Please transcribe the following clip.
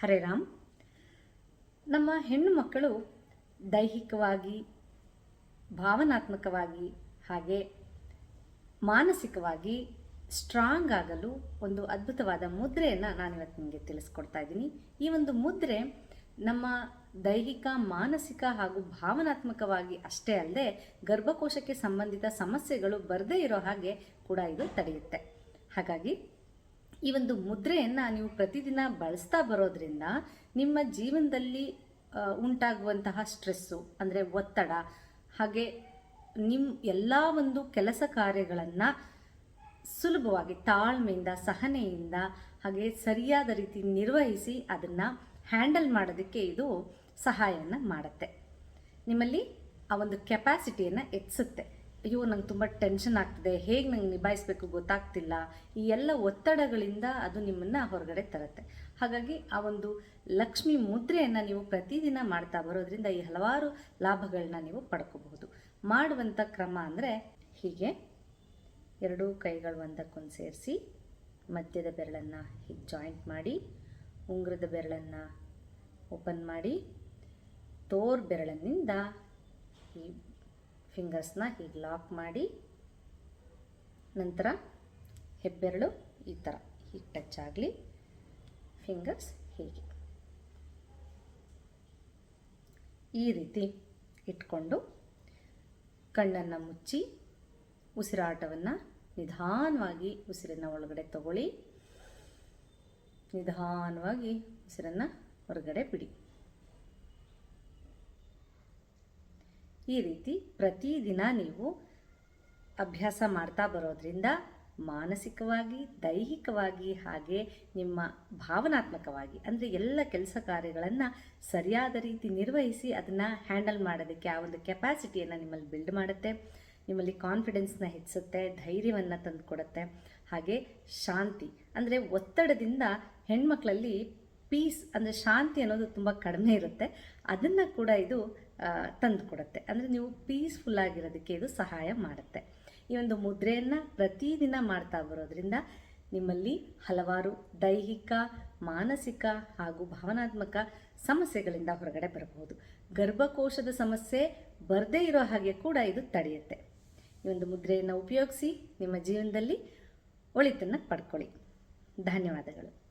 ಹರೇ ರಾಮ್ ನಮ್ಮ ಹೆಣ್ಣು ಮಕ್ಕಳು ದೈಹಿಕವಾಗಿ, ಭಾವನಾತ್ಮಕವಾಗಿ ಹಾಗೆ ಮಾನಸಿಕವಾಗಿ ಸ್ಟ್ರಾಂಗ್ ಆಗಲು ಒಂದು ಅದ್ಭುತವಾದ ಮುದ್ರೆಯನ್ನು ನಾನಿವತ್ತು ನಿಮಗೆ ತಿಳಿಸ್ಕೊಡ್ತಾ ಇದ್ದೀನಿ. ಈ ಒಂದು ಮುದ್ರೆ ನಮ್ಮ ದೈಹಿಕ, ಮಾನಸಿಕ ಹಾಗೂ ಭಾವನಾತ್ಮಕವಾಗಿ ಅಷ್ಟೇ ಅಲ್ಲದೆ ಗರ್ಭಕೋಶಕ್ಕೆ ಸಂಬಂಧಿತ ಸಮಸ್ಯೆಗಳು ಬರದೇ ಇರೋ ಹಾಗೆ ಕೂಡ ಇದು ತಡೆಯುತ್ತೆ. ಹಾಗಾಗಿ ಈ ಒಂದು ಮುದ್ರೆಯನ್ನು ನೀವು ಪ್ರತಿದಿನ ಬಳಸ್ತಾ ಬರೋದ್ರಿಂದ ನಿಮ್ಮ ಜೀವನದಲ್ಲಿ ಉಂಟಾಗುವಂತಹ ಸ್ಟ್ರೆಸ್ಸು, ಅಂದರೆ ಒತ್ತಡ, ಹಾಗೆ ನಿಮ್ಮ ಎಲ್ಲ ಒಂದು ಕೆಲಸ ಕಾರ್ಯಗಳನ್ನು ಸುಲಭವಾಗಿ ತಾಳ್ಮೆಯಿಂದ, ಸಹನೆಯಿಂದ, ಹಾಗೆ ಸರಿಯಾದ ರೀತಿ ನಿರ್ವಹಿಸಿ ಅದನ್ನು ಹ್ಯಾಂಡಲ್ ಮಾಡೋದಕ್ಕೆ ಇದು ಸಹಾಯವನ್ನು ಮಾಡುತ್ತೆ. ನಿಮ್ಮಲ್ಲಿ ಆ ಒಂದು ಕೆಪಾಸಿಟಿಯನ್ನು ಹೆಚ್ಚಿಸುತ್ತೆ. ಅಯ್ಯೋ, ನಂಗೆ ತುಂಬ ಟೆನ್ಷನ್ ಆಗ್ತಿದೆ. ಹೇಗೆ ನಂಗೆ ನಿಭಾಯಿಸಬೇಕು ಗೊತ್ತಾಗ್ತಿಲ್ಲ. ಈ ಎಲ್ಲ ಒತ್ತಡಗಳಿಂದ ಅದು ನಿಮ್ಮನ್ನು ಹೊರಗಡೆ ತರುತ್ತೆ. ಹಾಗಾಗಿ ಆ ಒಂದು ಲಕ್ಷ್ಮಿ ಮುದ್ರೆಯನ್ನು ನೀವು ಪ್ರತಿದಿನ ಮಾಡ್ತಾ ಬರೋದ್ರಿಂದ ಈ ಹಲವಾರು ಲಾಭಗಳನ್ನ ನೀವು ಪಡ್ಕೋಬಹುದು. ಮಾಡುವಂಥ ಕ್ರಮ ಅಂದರೆ ಹೀಗೆ. ಎರಡೂ ಕೈಗಳು ಒಂದಕ್ಕೊಂದು ಸೇರಿಸಿ, ಮಧ್ಯದ ಬೆರಳನ್ನು ಹೀಗೆ ಜಾಯಿಂಟ್ ಮಾಡಿ, ಉಂಗುರದ ಬೆರಳನ್ನು ಓಪನ್ ಮಾಡಿ, ತೋರ್ ಬೆರಳಿನಿಂದ ಈ ಫಿಂಗರ್ಸ್ನ ಹೀಗೆ ಲಾಕ್ ಮಾಡಿ, ನಂತರ ಹೆಬ್ಬೆರಳು ಈ ಥರ ಹೀಗೆ ಟಚ್ ಆಗಲಿ ಫಿಂಗರ್ಸ್ ಹೀಗೆ. ಈ ರೀತಿ ಇಟ್ಕೊಂಡು ಕಣ್ಣನ್ನು ಮುಚ್ಚಿ, ಉಸಿರಾಟವನ್ನು ನಿಧಾನವಾಗಿ ಉಸಿರನ್ನು ಒಳಗಡೆ ತಗೊಳ್ಳಿ. ನಿಧಾನವಾಗಿ ಉಸಿರನ್ನು ಹೊರಗಡೆ ಬಿಡಿ. ಈ ರೀತಿ ಪ್ರತಿದಿನ ನೀವು ಅಭ್ಯಾಸ ಮಾಡ್ತಾ ಬರೋದ್ರಿಂದ ಮಾನಸಿಕವಾಗಿ, ದೈಹಿಕವಾಗಿ ಹಾಗೆ ನಿಮ್ಮ ಭಾವನಾತ್ಮಕವಾಗಿ, ಅಂದರೆ ಎಲ್ಲ ಕೆಲಸ ಕಾರ್ಯಗಳನ್ನು ಸರಿಯಾದ ರೀತಿ ನಿರ್ವಹಿಸಿ ಅದನ್ನು ಹ್ಯಾಂಡಲ್ ಮಾಡೋದಕ್ಕೆ ಆ ಒಂದು ಕೆಪಾಸಿಟಿಯನ್ನು ನಿಮ್ಮಲ್ಲಿ ಬಿಲ್ಡ್ ಮಾಡುತ್ತೆ. ನಿಮ್ಮಲ್ಲಿ ಕಾನ್ಫಿಡೆನ್ಸ್ನ ಹೆಚ್ಚಿಸುತ್ತೆ, ಧೈರ್ಯವನ್ನು ತಂದುಕೊಡುತ್ತೆ ಹಾಗೆ ಶಾಂತಿ, ಅಂದರೆ ಒತ್ತಡದಿಂದ ಹೆಣ್ಮಕ್ಳಲ್ಲಿ ಪೀಸ್, ಅಂದರೆ ಶಾಂತಿ ಅನ್ನೋದು ತುಂಬ ಕಡಿಮೆ ಇರುತ್ತೆ. ಅದನ್ನು ಕೂಡ ಇದು ತಂದು ಕೊಡುತ್ತೆ ಅಂದರೆ ನೀವು ಪೀಸ್ಫುಲ್ ಆಗಿರೋದಕ್ಕೆ ಇದು ಸಹಾಯ ಮಾಡುತ್ತೆ. ಈ ಒಂದು ಮುದ್ರೆಯನ್ನು ಪ್ರತಿದಿನ ಮಾಡ್ತಾ ಬರೋದ್ರಿಂದ ನಿಮ್ಮಲ್ಲಿ ಹಲವಾರು ದೈಹಿಕ, ಮಾನಸಿಕ ಹಾಗೂ ಭಾವನಾತ್ಮಕ ಸಮಸ್ಯೆಗಳಿಂದ ಹೊರಗಡೆ ಬರಬಹುದು. ಗರ್ಭಕೋಶದ ಸಮಸ್ಯೆ ಬರದೇ ಇರೋ ಹಾಗೆ ಕೂಡ ಇದು ತಡೆಯುತ್ತೆ. ಈ ಒಂದು ಮುದ್ರೆಯನ್ನು ಉಪಯೋಗಿಸಿ ನಿಮ್ಮ ಜೀವನದಲ್ಲಿ ಒಳಿತನ್ನು ಪಡ್ಕೊಳ್ಳಿ. ಧನ್ಯವಾದಗಳು.